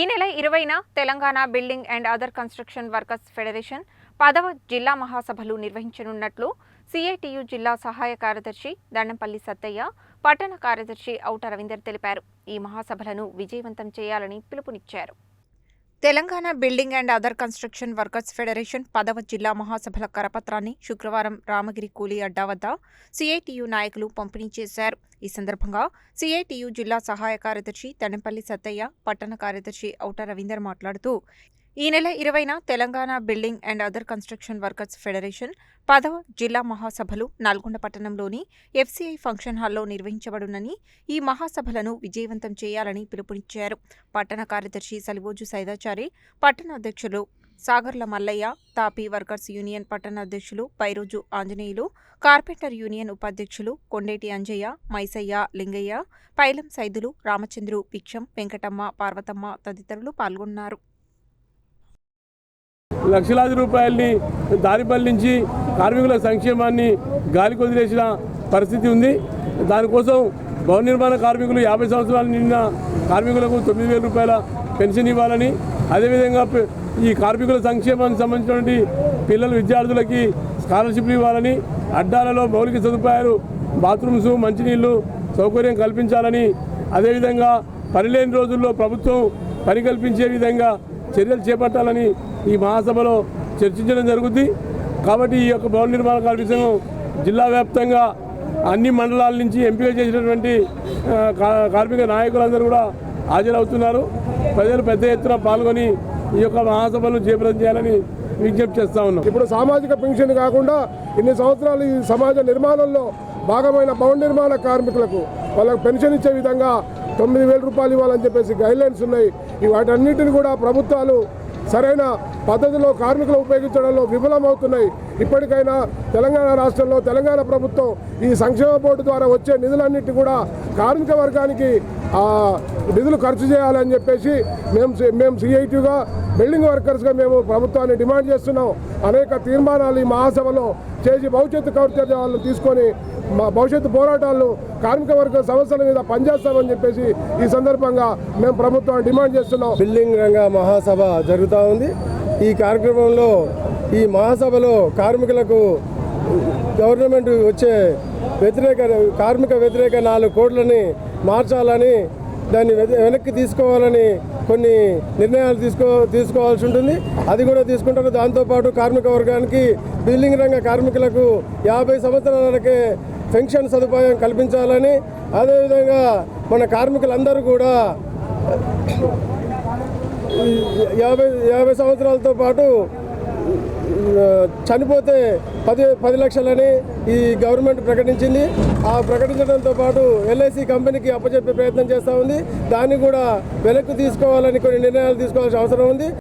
ఈ నెల ఇరవైన Telangana building and other construction workers federation పదవ జిల్లా మహాసభలు నిర్వహించనున్నట్లు సిఐటియు జిల్లా సహాయ కార్యదర్శి దండంపల్లి సత్తయ్య పట్టణ కార్యదర్శి ఔట రవీందర్ తెలిపారు. ఈ మహాసభలను విజయవంతం చేయాలని పిలుపునిచ్చారు. Telangana building and other construction workers federation పదవ జిల్లా మహాసభల కరపత్రాన్ని శుక్రవారం రామగిరి కూలీ అడ్డా వద్ద సిఐటియు నాయకులు పంపిణీ చేశారు. ఈ సందర్భంగా సిఐటియు జిల్లా సహాయ కార్యదర్శి తండంపల్లి సత్తయ్య పట్టణ కార్యదర్శి ఔట రవీందర్ మాట్లాడుతూ ఈ నెల ఇరవైన Telangana building and other construction workers federation పదవ జిల్లా మహాసభలు నల్గొండ పట్టణంలోని ఎఫ్సిఐ ఫంక్షన్ హాల్లో నిర్వహించబడునని ఈ మహాసభలను విజయవంతం చేయాలని పిలుపునిచ్చారు. పట్టణ కార్యదర్శి సలివోజు సైదాచారి పట్టణ అధ్యక్షులు సాగర్ల మల్లయ్య తాపీ వర్కర్స్ యూనియన్ పట్టణ అధ్యక్షులు పైరోజు ఆంజనేయులు కార్పెంటర్ యూనియన్ ఉపాధ్యక్షులు కొండేటి అంజయ్య మైసయ్య లింగయ్య పైలం సైదులు రామచంద్రు భిక్షం వెంకటమ్మ పార్వతమ్మ తదితరులు పాల్గొన్నారు. లక్షలాది రూపాయల్ని దారి పల్లించి కార్మికుల సంక్షేమాన్ని గాలి కొదిలేసిన పరిస్థితి ఉంది. దానికోసం భవన నిర్మాణ కార్మికులు యాభై సంవత్సరాలు నిండిన కార్మికులకు తొమ్మిది వేల రూపాయల పెన్షన్ ఇవ్వాలని అదేవిధంగా ఈ కార్మికుల సంక్షేమానికి సంబంధించినటువంటి పిల్లల విద్యార్థులకి స్కాలర్షిప్లు ఇవ్వాలని అడ్డాలలో మౌలిక సదుపాయాలు బాత్రూమ్స్ మంచినీళ్ళు సౌకర్యం కల్పించాలని అదేవిధంగా పనిలేని రోజుల్లో ప్రభుత్వం పని కల్పించే విధంగా చర్యలు చేపట్టాలని ఈ మహాసభలో చర్చించడం జరుగుద్ది. కాబట్టి ఈ యొక్క భవన నిర్మాణ కార్మిక జిల్లా వ్యాప్తంగా అన్ని మండలాల నుంచి ఎంపిక చేసినటువంటి కా- కార్మిక నాయకులందరూ కూడా హాజరవుతున్నారు. ప్రజలు పెద్ద ఎత్తున పాల్గొని ఈ యొక్క మహాసభను జయప్రదం చేయాలని విజ్ఞప్తి చేస్తా ఉన్నాం. ఇప్పుడు సామాజిక పెన్షన్ కాకుండా ఇన్ని సంవత్సరాలు ఈ సమాజ నిర్మాణంలో భాగమైన భవన నిర్మాణ కార్మికులకు వాళ్ళకు పెన్షన్ ఇచ్చే విధంగా తొమ్మిది వేల రూపాయలు ఇవ్వాలని చెప్పేసి గైడ్లైన్స్ ఉన్నాయి. ఈ వాటన్నిటిని కూడా ప్రభుత్వాలు సరైన పద్ధతిలో కార్మికులు ఉపయోగించడంలో విఫలమవుతున్నాయి. ఇప్పటికైనా తెలంగాణ రాష్ట్రంలో తెలంగాణ ప్రభుత్వం ఈ సంక్షేమ బోర్డు ద్వారా వచ్చే నిధులన్నింటినీ కూడా కార్మిక వర్గానికి నిధులు ఖర్చు చేయాలని చెప్పేసి మేము సి- మేము సిఐటిగా బిల్డింగ్ వర్కర్స్గా మేము ప్రభుత్వాన్ని డిమాండ్ చేస్తున్నాం. అనేక తీర్మానాలు ఈ మహాసభలో చేసి భవిష్యత్తు కౌర్చర్యాలను తీసుకొని మా భవిష్యత్తు పోరాటాలను కార్మిక వర్గ సమస్యల మీద పనిచేస్తామని చెప్పేసి ఈ సందర్భంగా మేము ప్రభుత్వం డిమాండ్ చేస్తున్నాం. బిల్డింగ్ రంగ మహాసభ జరుగుతూ ఉంది. ఈ కార్యక్రమంలో ఈ మహాసభలో కార్మికులకు గవర్నమెంట్ వచ్చే వ్యతిరేక కార్మిక వ్యతిరేక నాలుగు కోట్లని మార్చాలని దాన్ని వె- వెనక్కి తీసుకోవాలని కొన్ని నిర్ణయాలు తీసుకో తీసుకోవాల్సి ఉంటుంది. అది కూడా తీసుకుంటారు. దాంతోపాటు కార్మిక వర్గానికి బిల్డింగ్ రంగ కార్మికులకు యాభై సంవత్సరాలకే పెన్షన్ సదుపాయం కల్పించాలని అదేవిధంగా మన కార్మికులందరూ కూడా యాభై యాభై సంవత్సరాలతో పాటు చనిపోతే పది పది లక్షలని ఈ గవర్నమెంట్ ప్రకటించింది. ఆ ప్రకటించడంతో పాటు ఎల్ఐసి కంపెనీకి అప్పచెప్పే ప్రయత్నం చేస్తూ ఉంది. దాన్ని కూడా వెనక్కి తీసుకోవాలని కొన్ని నిర్ణయాలు తీసుకోవాల్సిన అవసరం ఉంది.